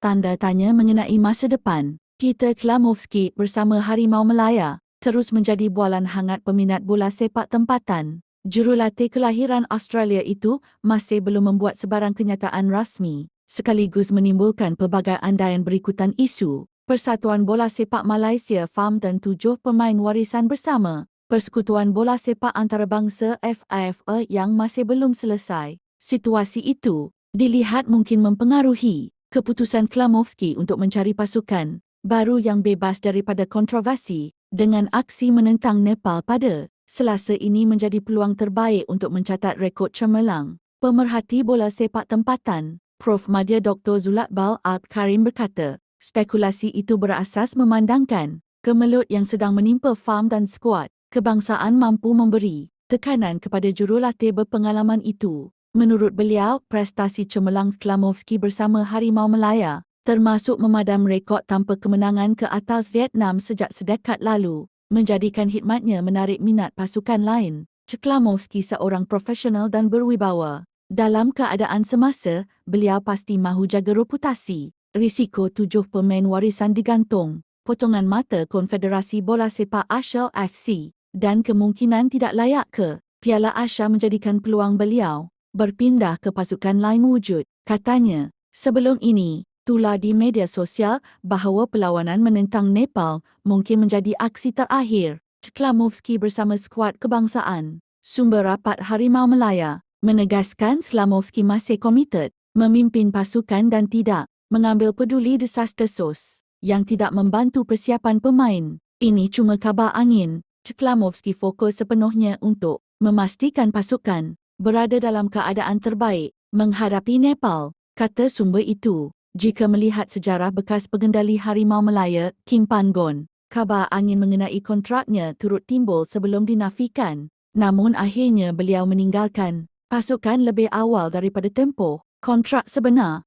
tanda tanya mengenai masa depan. Peter Klamovski bersama Harimau Melaya terus menjadi bualan hangat peminat bola sepak tempatan. Jurulatih kelahiran Australia itu masih belum membuat sebarang kenyataan rasmi sekaligus menimbulkan pelbagai andaian berikutan isu. Persatuan Bola Sepak Malaysia FAM dan tujuh pemain warisan bersama Persekutuan Bola Sepak Antarabangsa FAFA yang masih belum selesai. Situasi itu dilihat mungkin mempengaruhi keputusan Klamovski untuk mencari pasukan baru yang bebas daripada kontroversi dengan aksi menentang Nepal pada Selasa ini menjadi peluang terbaik untuk mencatat rekod cemerlang. Pemerhati bola sepak tempatan, Prof. Madya Dr. Zulakbal Ab Karim berkata, spekulasi itu berasas memandangkan kemelut yang sedang menimpa farm dan skuad kebangsaan mampu memberi tekanan kepada jurulatih berpengalaman itu. Menurut beliau, prestasi cemerlang Klamovski bersama Harimau Melaya termasuk memadam rekod tanpa kemenangan ke atas Vietnam sejak sedekat lalu, menjadikan khidmatnya menarik minat pasukan lain. Klamovski seorang profesional dan berwibawa. Dalam keadaan semasa, beliau pasti mahu jaga reputasi. Risiko tujuh pemain warisan digantung, potongan mata Konfederasi Bola Sepak Asia FC dan kemungkinan tidak layak ke Piala Asia menjadikan peluang beliau berpindah ke pasukan lain wujud, katanya. Sebelum ini, tular di media sosial bahawa perlawanan menentang Nepal mungkin menjadi aksi terakhir. Klamovski bersama skuad kebangsaan. Sumber rapat Harimau Melaya menegaskan Klamovski masih komited memimpin pasukan dan tidak mengambil peduli desas-desus yang tidak membantu persiapan pemain. Ini cuma kabar angin. Klamovski fokus sepenuhnya untuk memastikan pasukan berada dalam keadaan terbaik menghadapi Nepal, kata sumber itu. Jika melihat sejarah bekas pengendali Harimau Melaya, Kim Pangon, kabar angin mengenai kontraknya turut timbul sebelum dinafikan. Namun akhirnya beliau meninggalkan pasukan lebih awal daripada tempoh kontrak sebenar.